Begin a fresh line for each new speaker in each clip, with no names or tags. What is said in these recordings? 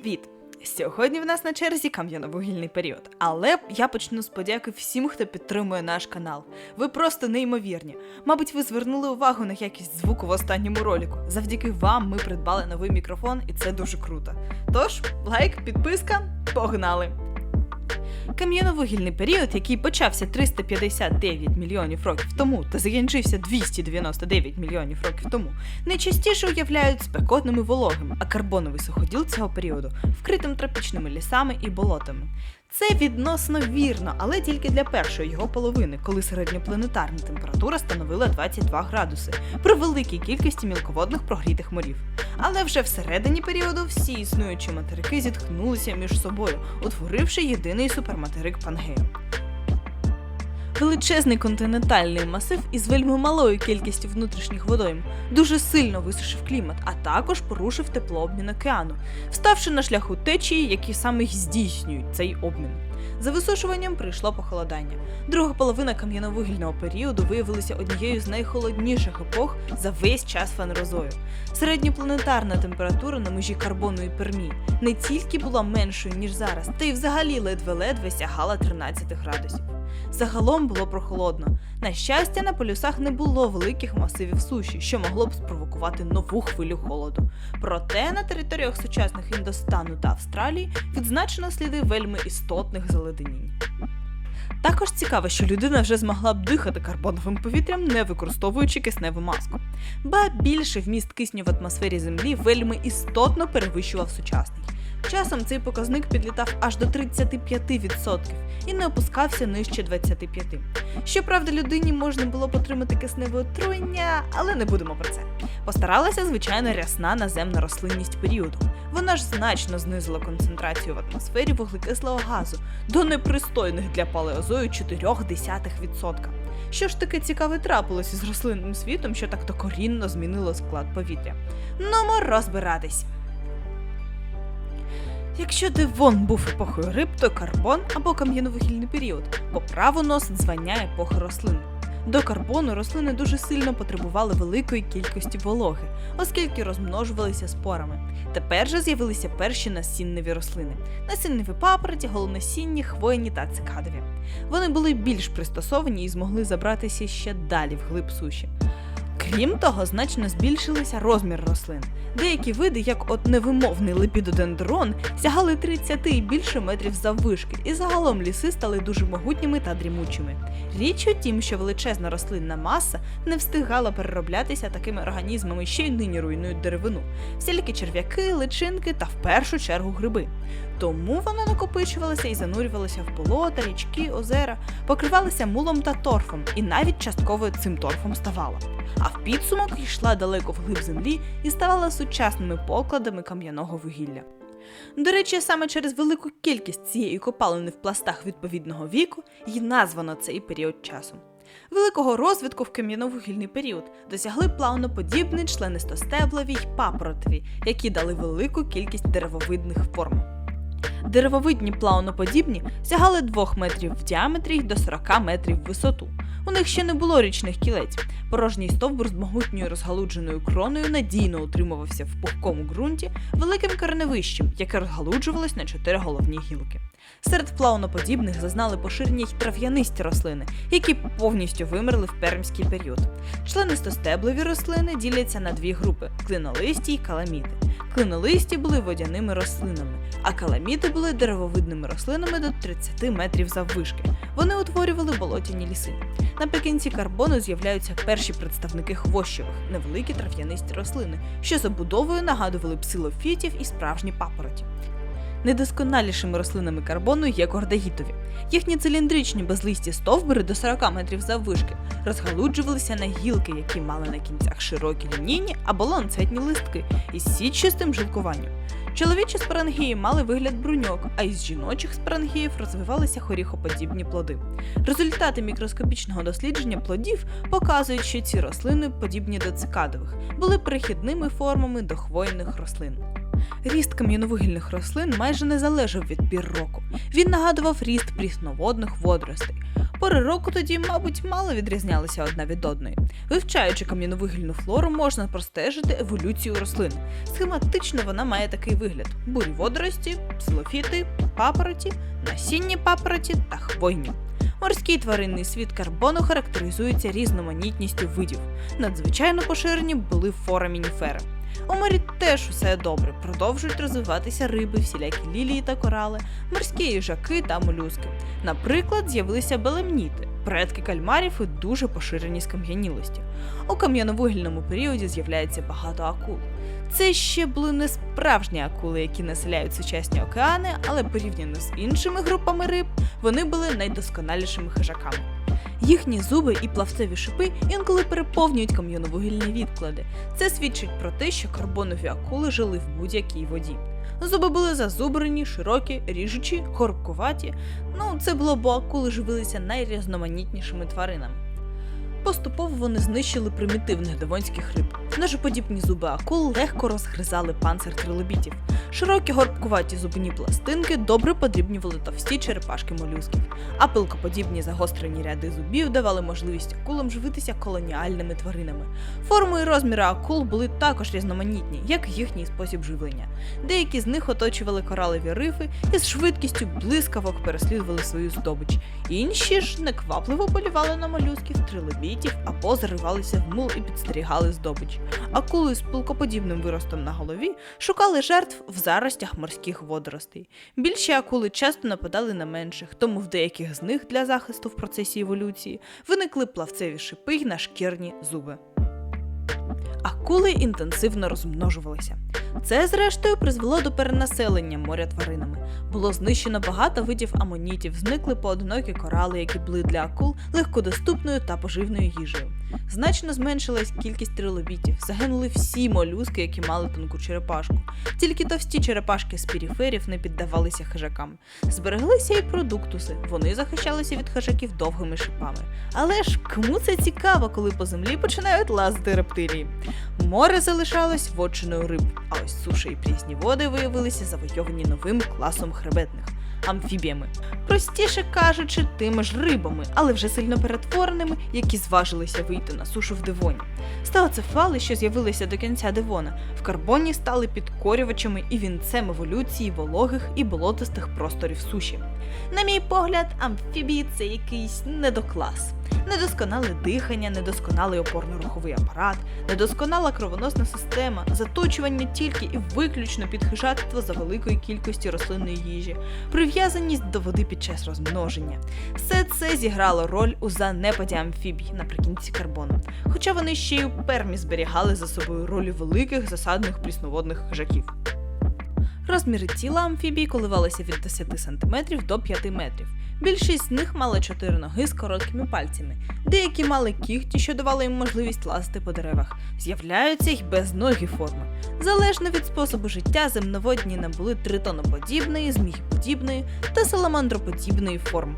Привіт! Сьогодні в нас на черзі кам'яновугільний період, але я почну з подяки всім, хто підтримує наш канал. Ви просто неймовірні. Мабуть, ви звернули увагу на якість звуку в останньому роліку. Завдяки вам ми придбали новий мікрофон, і це дуже круто. Тож, лайк, підписка, погнали! Кам'яновугільний період, який почався 359 мільйонів років тому та закінчився 299 мільйонів років тому, найчастіше уявляють спекотними вологами, а карбоновий суходіл цього періоду вкритим тропічними лісами і болотами. Це відносно вірно, але тільки для першої його половини, коли середньопланетарна температура становила 22 градуси при великій кількості мілководних прогрітих морів. Але вже всередині періоду всі існуючі материки зітхнулися між собою, утворивши єдиний суперматерик Пангею. Величезний континентальний масив із вельми малою кількістю внутрішніх водойм дуже сильно висушив клімат, а також порушив теплообмін океану, вставши на шляху течії, які саме здійснюють цей обмін. За висушуванням прийшло похолодання. Друга половина кам'яновугільного періоду виявилася однією з найхолодніших епох за весь час фанерозою. Середньопланетарна температура на межі карбону і пермі не тільки була меншою ніж зараз, та й взагалі ледве-ледве сягала 13 градусів. Загалом було прохолодно. На щастя, на полюсах не було великих масивів суші, що могло б спровокувати нову хвилю холоду. Проте на територіях сучасних Індостану та Австралії відзначено сліди вельми істотних заледенінь. Також цікаво, що людина вже змогла б дихати карбоновим повітрям, не використовуючи кисневу маску. Ба більше вміст кисню в атмосфері Землі вельми істотно перевищував сучасний. Часом цей показник підлітав аж до 35% і не опускався нижче 25%. Щоправда, людині можна було б отримати кисневе отруєння, але не будемо про це. Постаралася, звичайно, рясна наземна рослинність періоду. Вона ж значно знизила концентрацію в атмосфері вуглекислого газу до непристойних для палеозою 0,4%. Що ж таке цікаве трапилося з рослинним світом, що так докорінно змінило склад повітря? Ну, розбиратись. Якщо Девон був епохою риб, то карбон або кам'яновугільний період по праву носить звання епохи рослин. До карбону рослини дуже сильно потребували великої кількості вологи, оскільки розмножувалися спорами. Тепер же з'явилися перші насінневі рослини: насінневі папороті, голонасінні, хвойні та цикадові. Вони були більш пристосовані і змогли забратися ще далі в глиб суші. Крім того, значно збільшилися розмір рослин. Деякі види, як от невимовний лепідодендрон, сягали 30 і більше метрів заввишки, і загалом ліси стали дуже могутніми та дрімучими. Річ у тім, що величезна рослинна маса не встигала перероблятися такими організмами, що й нині руйнують деревину, всілякі черв'яки, личинки та в першу чергу гриби. Тому вона накопичувалася і занурювалася в болота, річки, озера, покривалася мулом та торфом, і навіть частково цим торфом ставала. А в підсумок йшла далеко вглиб землі і ставала сучасними покладами кам'яного вугілля. До речі, саме через велику кількість цієї копалини в пластах відповідного віку й названо цей період часу. Великого розвитку в кам'яновугільний період досягли плавноподібні членистостеблові й папоротові, які дали велику кількість деревовидних форм. Деревовидні плавноподібні сягали 2 метрів в діаметрі й до 40 метрів в висоту. У них ще не було річних кілець. Порожній стовбур з могутньою розгалудженою кроною надійно утримувався в пухкому ґрунті великим кореневищем, яке розгалуджувалось на чотири головні гілки. Серед плавноподібних зазнали поширення й трав'янисті рослини, які повністю вимерли в пермський період. Членистостеблові рослини діляться на дві групи клинолисті й каламіти. Клинолисті були водяними рослинами, а каламіти були деревовидними рослинами до 30 метрів заввишки. Вони утворювали болотяні ліси. Наприкінці карбону з'являються перші представники хвощевих, невеликі трав'янисті рослини, що забудовою нагадували псилофітів і справжні папороті. Найдосконалішими рослинами карбону є кордагітові. Їхні циліндричні безлисті стовбури до 40 метрів заввишки розгалуджувалися на гілки, які мали на кінцях широкі лінійні або ланцетні листки із сітчастим жилкуванням. Чоловічі спорангії мали вигляд бруньок, а із жіночих спорангіїв розвивалися хоріхоподібні плоди. Результати мікроскопічного дослідження плодів показують, що ці рослини, подібні до цикадових, були перехідними формами до хвойних рослин. Ріст кам'яновугільних рослин майже не залежав від пір року. Він нагадував ріст прісноводних водоростей. Пори року тоді, мабуть, мало відрізнялися одна від одної. Вивчаючи кам'яновугільну флору, можна простежити еволюцію рослин. Схематично вона має такий вигляд: бурі водорості, псилофіти, папороті, насінні папороті та хвойні. Морський тваринний світ карбону характеризується різноманітністю видів. Надзвичайно поширені були форамініфери. У морі теж усе добре, продовжують розвиватися риби, всілякі лілії та корали, морські їжаки та молюски. Наприклад, з'явилися белемніти, предки кальмарів і дуже поширені скам'янілості. У кам'яновугільному періоді з'являється багато акул. Це ще були не справжні акули, які населяють сучасні океани, але порівняно з іншими групами риб, вони були найдосконалішими хижаками. Їхні зуби і плавцеві шипи інколи переповнюють кам'яновугільні відклади. Це свідчить про те, що карбонові акули жили в будь-якій воді. Зуби були зазубрені, широкі, ріжучі, горбкуваті. Ну, це було, бо акули живилися найрізноманітнішими тваринами. Поступово вони знищили примітивних девонських риб. Ножоподібні зуби акул легко розгризали панцир трилобітів. Широкі горбкуваті зубні пластинки добре подрібнювали товсті черепашки молюсків, а пилкоподібні загострені ряди зубів давали можливість акулам живитися колоніальними тваринами. Форми і розміри акул були також різноманітні, як їхній спосіб живлення. Деякі з них оточували коралеві рифи і з швидкістю блискавок переслідували свою здобич. Інші ж неквапливо полювали на молюсків, трилобітів або заривалися в мул і підстерігали здобич. Акули з пилкоподібним виростом на голові шукали жертв в заростях морських водоростей. Більші акули часто нападали на менших, тому в деяких з них для захисту в процесі еволюції виникли плавцеві шипи й нашкірні зуби. Акули інтенсивно розмножувалися. Це, зрештою, призвело до перенаселення моря тваринами. Було знищено багато видів амонітів, зникли поодинокі корали, які були для акул легкодоступною та поживною їжею. Значно зменшилась кількість трилобітів, загинули всі молюски, які мали тонку черепашку. Тільки товсті черепашки з піріферів не піддавалися хижакам. Збереглися і продуктуси, вони захищалися від хижаків довгими шипами. Але ж кому це цікаво, коли по землі починають лазити рептилії? Море залишалось вотчиною риб, а ось суша і прісні води виявилися завойовані новим класом хребетних амфібіями. Простіше кажучи, тими ж рибами, але вже сильно перетвореними, які зважилися вийти на сушу в Девоні. Стеоцефали, що з'явилися до кінця Девона, в карбоні стали підкорювачами і вінцем еволюції вологих і болотистих просторів суші. На мій погляд, амфібії це якийсь недоклас. Недосконале дихання, недосконалий опорно-руховий апарат, недосконала кровоносна система, заточування тільки і виключно під хижацтво за великої кількості рослинної їжі, прив'язаність до води під час розмноження. Все це зіграло роль у занепаді амфібій наприкінці карбону, хоча вони ще й у пермі зберігали за собою ролі великих засадних прісноводних хижаків. Розміри тіла амфібій коливалися від 10 см до 5 метрів. Більшість з них мали чотири ноги з короткими пальцями. Деякі мали кігті, що давали їм можливість лазити по деревах. З'являються й безногі форми. Залежно від способу життя, земноводні набули тритоноподібної, змієподібної та саламандроподібної форм.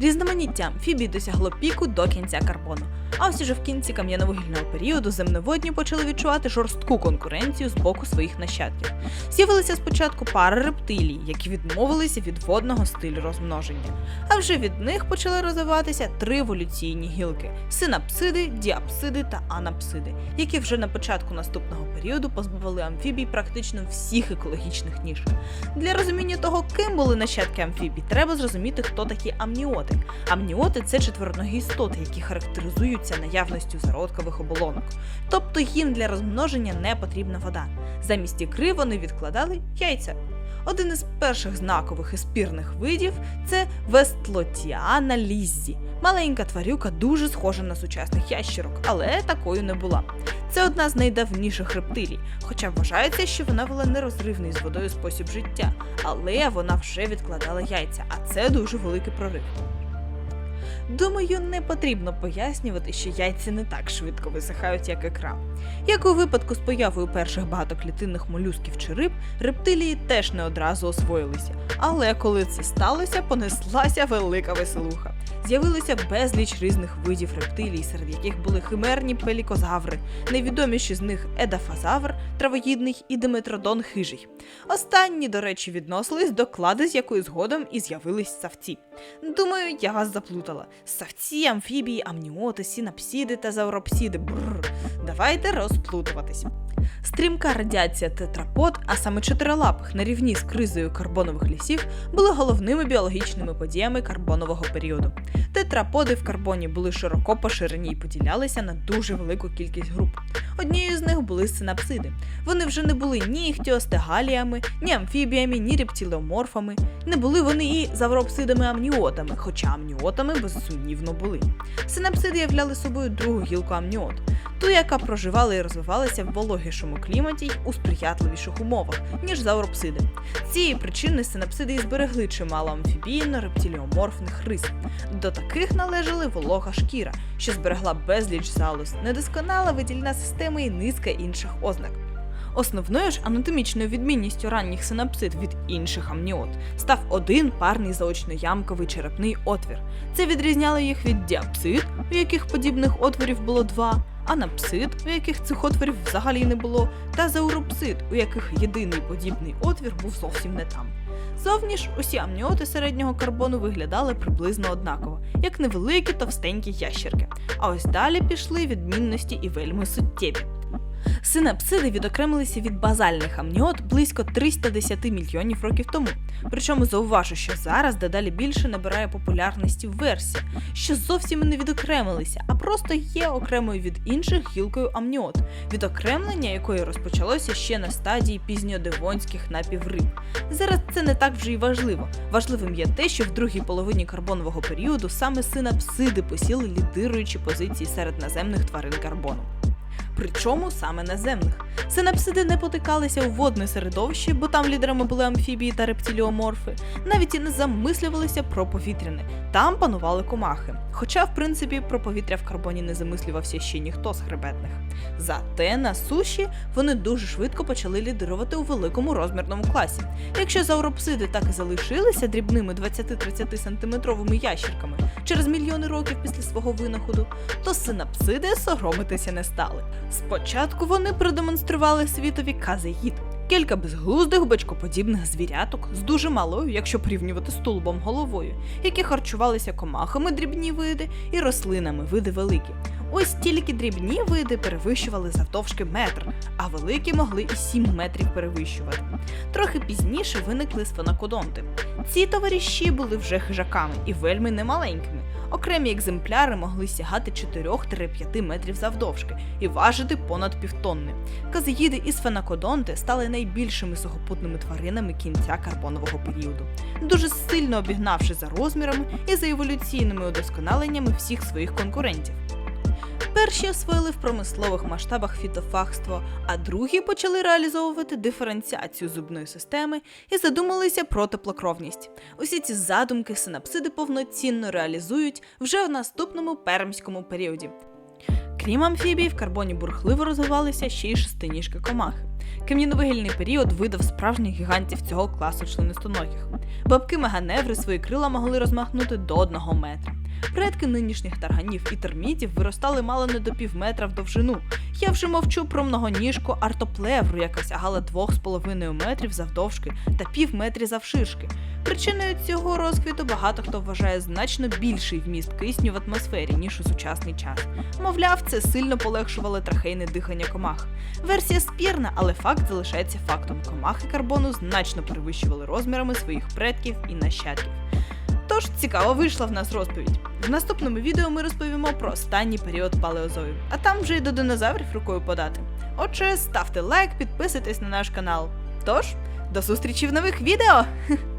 Різноманіття амфібій досягло піку до кінця карбону. А ось уже в кінці кам'яновугільного періоду земноводні почали відчувати жорстку конкуренцію з боку своїх нащадків. З'явилися спочатку пари рептилій, які відмовилися від водного стилю розмноження. А вже від них почали розвиватися три еволюційні гілки: синапсиди, діапсиди та анапсиди, які вже на початку наступного періоду позбавили амфібій практично всіх екологічних ніж. Для розуміння того, ким були нащадки амфібій, треба зрозуміти, хто такі амніоти. Амніоти це четверногі істоти, які характеризуються наявністю зародкових оболонок. Тобто їм для розмноження не потрібна вода. Замість ікри вони відкладали яйця. Один із перших знакових і спірних видів це Вестлотіана ліззі. Маленька тварюка дуже схожа на сучасних ящерок, але такою не була. Це одна з найдавніших рептилій, хоча вважається, що вона вела нерозривний з водою спосіб життя, але вона вже відкладала яйця, а це дуже великий прорив. Думаю, не потрібно пояснювати, що яйця не так швидко висихають, як ікра. Як у випадку з появою перших багатоклітинних молюсків чи риб, рептилії теж не одразу освоїлися. Але коли це сталося, понеслася велика веселуха. З'явилося безліч різних видів рептилій, серед яких були химерні пелікозаври, найвідоміші з них едафазавр, травоїдний і диметродон хижий. Останні, до речі, відносились до клади, з якої згодом і з'явились савці. Думаю, я вас заплутала. Савці, амфібії, амніоти, синапсіди та зауропсіди. Бррр. Давайте розплутуватись. Стрімка радіація тетрапод, а саме чотирилапих на рівні з кризою карбонових лісів, були головними біологічними подіями карбонового періоду. Тетраподи в карбоні були широко поширені і поділялися на дуже велику кількість груп. Однією з них були синапсиди. Вони вже не були ні іхтіостегаліями, ні амфібіями, ні рептилеоморфами. Не були вони і завропсидами-амніотами, хоча амніотами безсумнівно були. Синапсиди являли собою другу гілку амніот, ту, яка проживала і розвивалася в вологішому кліматі й у сприятливіших умовах, ніж зауропсиди. З цієї причини синапсиди і зберегли чимало амфібійно-рептиліоморфних рис. До таких належали волога шкіра, що зберегла безліч залоз, недосконала видільна система і низка інших ознак. Основною ж анатомічною відмінністю ранніх синапсид від інших амніот став один парний заочноямковий черепний отвір. Це відрізняло їх від діапсид, у яких подібних отворів було два, анапсид, у яких цих отворів взагалі не було, та зауропсид, у яких єдиний подібний отвір був зовсім не там. Зовні ж усі амніоти середнього карбону виглядали приблизно однаково, як невеликі товстенькі ящерки. А ось далі пішли відмінності і вельми суттєві. Синапсиди відокремилися від базальних амніот близько 310 мільйонів років тому. Причому зауважу, що зараз дедалі більше набирає популярності версія, що зовсім не відокремилися, а просто є окремою від інших гілкою амніот, відокремлення якої розпочалося ще на стадії пізньодевонських напівриб. Зараз це не так вже й важливо. Важливим є те, що в другій половині карбонового періоду саме синапсиди посіли лідируючі позиції серед наземних тварин карбону. Причому саме наземних. Синапсиди не потикалися у водне середовище, бо там лідерами були амфібії та рептиліоморфи, навіть і не замислювалися про повітряне. Там панували комахи. Хоча, в принципі, про повітря в карбоні не замислювався ще ніхто з хребетних. Зате на суші вони дуже швидко почали лідирувати у великому розмірному класі. Якщо зауропсиди так і залишилися дрібними 20-30 сантиметровими ящерками через мільйони років після свого винаходу, то синапсиди соромитися не стали. Спочатку вони продемонстрували світові казеїд. Кілька безглуздих бочкоподібних звіряток з дуже малою, якщо порівнювати з тулубом головою, які харчувалися комахами дрібні види і рослинами види великі. Ось тільки дрібні види перевищували завдовжки метр, а великі могли і 7 метрів перевищувати. Трохи пізніше виникли сфенакодонти. Ці товариші були вже хижаками і вельми немаленькими. Окремі екземпляри могли сягати 4-5 метрів завдовжки і важити понад півтонни. Казеїди і сфенакодонти стали найбільшими сухопутними тваринами кінця карбонового періоду, дуже сильно обігнавши за розмірами і за еволюційними удосконаленнями всіх своїх конкурентів. Перші освоїли в промислових масштабах фітофагство, а другі почали реалізовувати диференціацію зубної системи і задумалися про теплокровність. Усі ці задумки синапсиди повноцінно реалізують вже в наступному пермському періоді. Крім амфібій, в карбоні бурхливо розвивалися ще й шестиніжки комахи. Кам'яновигільний період видав справжніх гігантів цього класу членистоногих. Бабки меганеври свої крила могли розмахнути до одного метра. Предки нинішніх тарганів і термітів виростали мало не до пів метра в довжину. Я вже мовчу про многоніжку артоплевру, яка сягала 2,5 метрів завдовжки та пів метрі завширшки. Причиною цього розквіту багато хто вважає значно більший вміст кисню в атмосфері, ніж у сучасний час. Мовляв, це сильно полегшувало трахейне дихання комах. Версія спірна, але факт залишається фактом. Комахи карбону значно перевищували розмірами своїх предків і нащадків. Тож цікаво вийшла в нас розповідь. В наступному відео ми розповімо про останній період палеозою, а там вже й до динозаврів рукою подати. Отже, ставте лайк, підписуйтесь на наш канал. Тож, до зустрічі в нових відео!